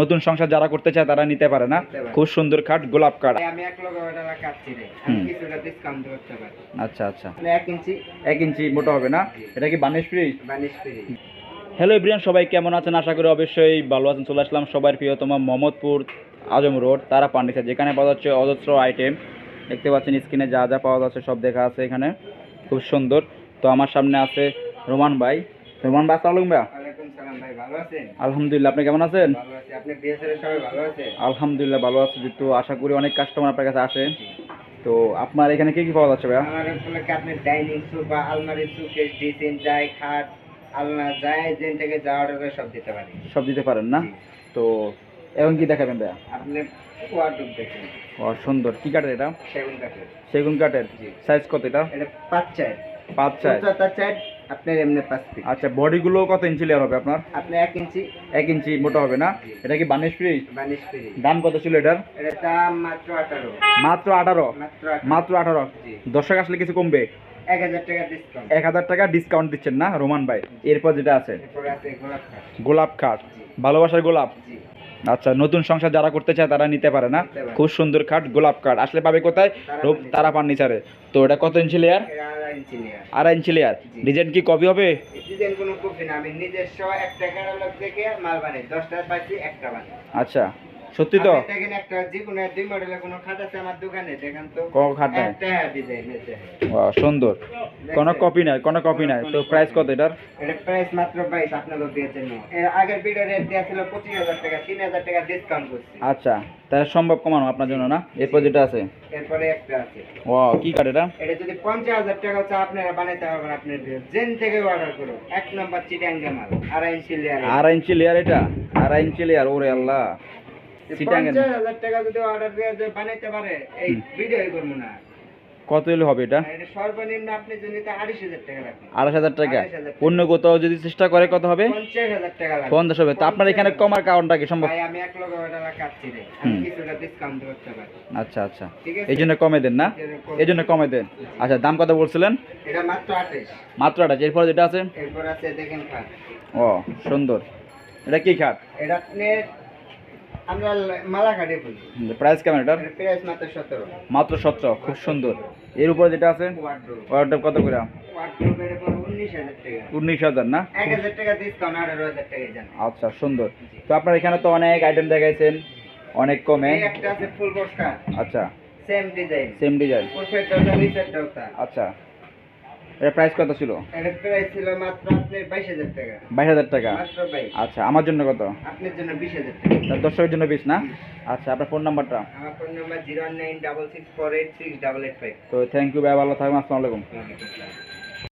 নতুন সংসার যারা করতে চায় তারা নিতে পারে না। খুব সুন্দর খাট গোলাপ কাঠ। আমি এক কিছুটা ডিসকাউন্ট করতে পারি। আচ্ছা আচ্ছা। মানে এক ইঞ্চি। এক ইঞ্চি মোটা হবে না? এটা কি বানিশ ফ্রি বানিশ ফ্রি হ্যালো ইব্রিয়ান সবাই কেমন আছেন? আশা করি অবশ্যই ভালো আছেন। চলে আসলাম সবার প্রিয়তম মোহাম্মদপুর আজম রোড তারা পান্ডিসা যেখানে পাওয়া যাচ্ছে অজস্র আইটেম দেখতে পাচ্ছেন স্ক্রিনে যা যা পাওয়া যাচ্ছে সব দেখা আছে এখানে। খুব সুন্দর। তো আমার সামনে আছে রোমান ভাই। রোমান ভাই আসসালাম ভাইয়া। ভাই আলহামদুলিল্লাহ আপনি কেমন আছেন? আলহামদুলিল্লাহ ভালো আছি তো। আশা করি অনেক কাস্টমার আপনার কাছে আসে তো আপনার এখানে কি কি পাওয়া যাচ্ছে ভাইয়া? আমার উপলক্ষে আপনি ডাইনিং সোফা আলমারি সুকেস ডিসিন যাই খাট আলনা যাই যেন থেকে যা অর্ডার সব দিতে পারি। সব দিতে পারেন না? তো এখন কি দেখাবেন ভাইয়া? আপনি ওয়ার্ডরোব দেখেন। ও সুন্দর। কি কাঠের এটা? সেগুন কাঠের। সেগুন কাঠের। সাইজ কত এটা? এটা পাঁচ চার। পাঁচ চার চার আপনার এমনি পাঁচ ফিট আচ্ছা বডিগুলো কত ইঞ্চি লেয়ার হবে আপনার? আপনি এক ইঞ্চি এক ইঞ্চি মোটা হবে না? এটা কি বানিশ ফ্রি বানিশ ফ্রি দাম কত ছিল এটার? এটা দাম মাত্র আঠারো। মাত্র আঠারো? মাত্র আঠারো। দর্শক আসলে কিছু কমবে? এক হাজার টাকা ডিসকাউন্ট দিচ্ছেন না রোমান ভাই? এরপর যেটা আছে? এরপরে আছে গোলাপ খাট। ভালোবাসার গোলাপ? জি। আচ্ছা নতুন সংসার যারা করতে চায় তারা নিতে পারে না। খুব সুন্দর খাট গোলাপ কাঠ আসলে পাবে কোথায়? তারা রূপ ফার্নিচার। তো এটা কত ইঞ্চি লেয়ার আড়াই ইঞ্চি লেয়ার। ডিজাইন কি কপি হবে? আচ্ছা। সত্যি তো? দেখেন একটা যে কোনো দুই মডেলের কোনো খাট আছে আমার দোকানে দেখেন তো। কোনো খাট নাই? একটা ডিজাইন আছে বাহ, সুন্দর। কোনো কপি নাই কোনো কপি নাই। তো প্রাইস কত এটার? এটা প্রাইস মাত্র বাইশ আপনাদের দিয়েছেন। এর আগের ভিডিও রেট দেওয়া ছিল পঁচিশ হাজার টাকা তিন হাজার টাকা ডিসকাউন্ট করছি। আচ্ছা তাহলে সম্ভব কমানো আপনার জন্য না? এরপর যেটা আছে? এরপরে একটা আছে। কি কাঠ এটা? এটা যদি পঞ্চাশ হাজার টাকা হচ্ছে আপনারা বানাইতে পারবেন আপনার জেন থেকে অর্ডার করুন এক নম্বর চিটাঙ্গা মাল আড়াই ইঞ্চি লেয়ার আড়াই ইঞ্চি লেয়ার এটা? আড়াই ইঞ্চি লেয়ার ওরে আল্লাহ। টাকা যদি অর্ডার বানাইতে পারে এই ভিডিওই করব না। কত হলে হবে এটা? সর্বনিম্ন আপনি যদি আড়াইশ হাজার টাকা রাখেন আড়াই হাজার টাকা? অন্য কোথাও যদি চেষ্টা করে কত হবে? পঞ্চাশ হাজার টাকা পঞ্চাশ হবে। তো আপনার এখানে কমার কারণটা কি? সম্ভব? আমি এক লক্ষ টাকা কাটছি রে। কিছুটা ডিসকাউন্ট করতে পারি। আচ্ছা আচ্ছা। এই জন্য কমে দেন না? এই জন্য কমে। দেন। আচ্ছা দাম কত বলছিলেন? এটা মাত্র মাত্র আঠাশ এরপর যেটা আছে? এরপর আছে দেখেন খাট। ও সুন্দর। এটা কি খাট? এটা আপনি আমরা ল- বলি। প্রাইস কেমন এটার? প্রাইস মাত্র সতেরো। মাত্র সতেরো খুব সুন্দর। এর উপরে যেটা আছে? কত করে? উনিশ হাজার না? আচ্ছা সুন্দর। তো আপনার এখানে তো অনেক আইটেম দেখাইছেন অনেক কমে। একটা আছে ফুল আচ্ছা। সেম ডিজাইন সেম ডিজাইন আচ্ছা। এটা প্রাইস কত ছিল? এর প্রাইস ছিল মাত্র আপনার বাইশ হাজার টাকা। বাইশ হাজার টাকা। মাত্র আচ্ছা আমার জন্য কত? আপনার জন্য বিশ হাজার টাকা। তার দর্শকের জন্য বিশ না? আচ্ছা আপনার ফোন নাম্বারটা আমার phone number zero nine double six four eight six double eight five. তো থ্যাংক ইউ ভাই ভালো থাকবেন আসসালামু আলাইকুম।